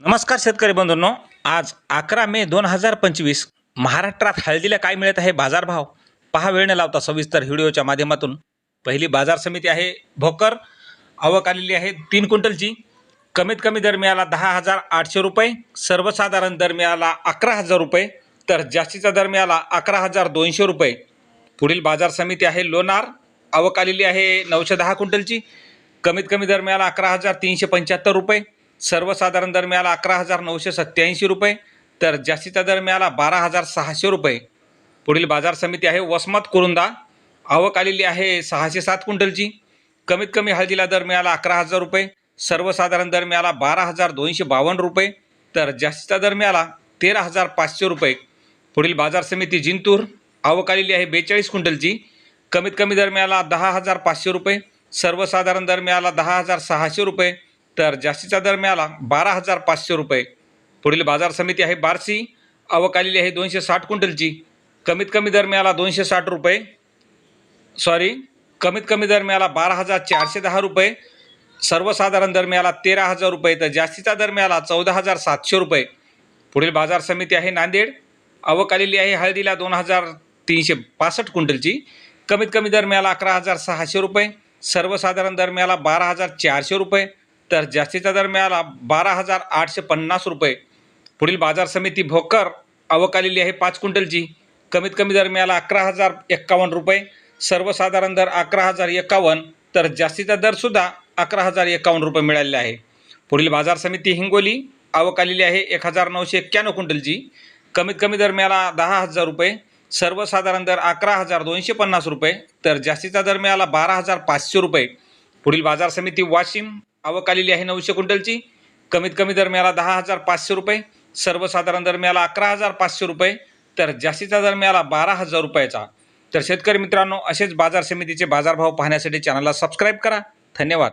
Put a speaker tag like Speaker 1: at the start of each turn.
Speaker 1: नमस्कार शेतकरी बंधूंनो. आज अकरा मे दोन हजार पंचवीस. महाराष्ट्रात हळदीला काय मिळत आहे बाजारभाव? पहा वेळ न लावता सविस्तर व्हिडिओच्या माध्यमातून. पहिली बाजार समिती आहे भोकर. आवक आलेली आहे तीन क्विंटलची. कमीत कमी दर मिळाला दहा हजार आठशे रुपये. सर्वसाधारण दर मिळाला अकरा हजार रुपये. तर जास्तीचा दर मिळाला अकरा हजार दोनशे रुपये. पुढील बाजार समिती आहे लोणार. आवक आलेली आहे नऊशे दहा क्विंटलची. कमीत कमी दर मिळाला अकरा हजार तीनशे पंच्याहत्तर रुपये. सर्वसाधारण दर मिळाला अकरा हजार नऊशे सत्त्याऐंशी रुपये तर जास्तीचा दर मिळाला बारा हजार सहाशे रुपये. पुढील बाजार समिती आहे वसमत कुरुंदा. आवक आलेली आहे सहाशे सात क्विंटलची. कमीत कमी हळदीला दर मिळाला अकरा हजार रुपये. सर्वसाधारण दर मिळाला बारा हजार दोनशे बावन्न रुपये तर जास्तीचा दर मिळाला तेरा हजार पाचशे रुपये. पुढील बाजार समिती जिंतूर. आवक आलेली आहे बेचाळीस क्विंटलची. कमीत कमी दर मिळाला दहा हजार पाचशे रुपये. सर्वसाधारण दर मिळाला दहा हजार सहाशे रुपये. तर जास्तीचा दर मिळाला बारा हजार पाचशे रुपये. पुढील बाजार समिती आहे बारसी. अवकालेली आहे दोनशे साठ क्विंटलची. कमीत कमी दर मिळाला दोनशे साठ रुपये. सॉरी कमीत कमी दर मिळाला बारा हजार चारशे दहा रुपये. सर्वसाधारण दर मिळाला तेरा हजार रुपये. तर जास्तीचा दर मिळाला चौदा हजार सातशे रुपये. पुढील बाजार समिती आहे नांदेड. आवक आलेली आहे हळदीला दोन हजार तीनशे पासष्ट क्विंटलची. कमीत कमी दर मिळाला अकरा हजार सहाशे रुपये. सर्वसाधारण दर मिळाला बारा हजार चारशे रुपये. तर जास्तीचा दर मिळाला बारा हजार आठशे पन्नास रुपये. पुढील बाजार समिती भोकर अवकालेली आहे पाच क्विंटलची. कमीत कमी दर मिळाला अकरा हजार एक्कावन्न रुपये. सर्वसाधारण दर अकरा हजार एकावन्न. तर जास्तीचा दरसुद्धा अकरा हजार एकावन्न रुपये मिळालेला आहे. पुढील बाजार समिती हिंगोली आवक आलेली आहे एक हजार नऊशे एक्क्याण्णव क्विंटलची. कमीत कमी दर मिळाला दहा हजार रुपये. सर्वसाधारण दर अकरा हजार दोनशे पन्नास रुपये. तर जास्तीचा दर मिळाला बारा हजार पाचशे रुपये. पुढील बाजार समिती वाशिम आवक आलेली आहे नऊशे क्विंटलची. कमीत कमी दर मिळाला दहा हजार पाचशे रुपये सर्वसाधारण दर मिळाला अकरा हजार पाचशे रुपये तर जास्तीचा दर मिळाला बारा हजार रुपयाचा. तर शेतकरी मित्रांनो असेच बाजार समितीचे बाजारभाव पाहण्यासाठी चॅनलला सबस्क्राईब करा. धन्यवाद.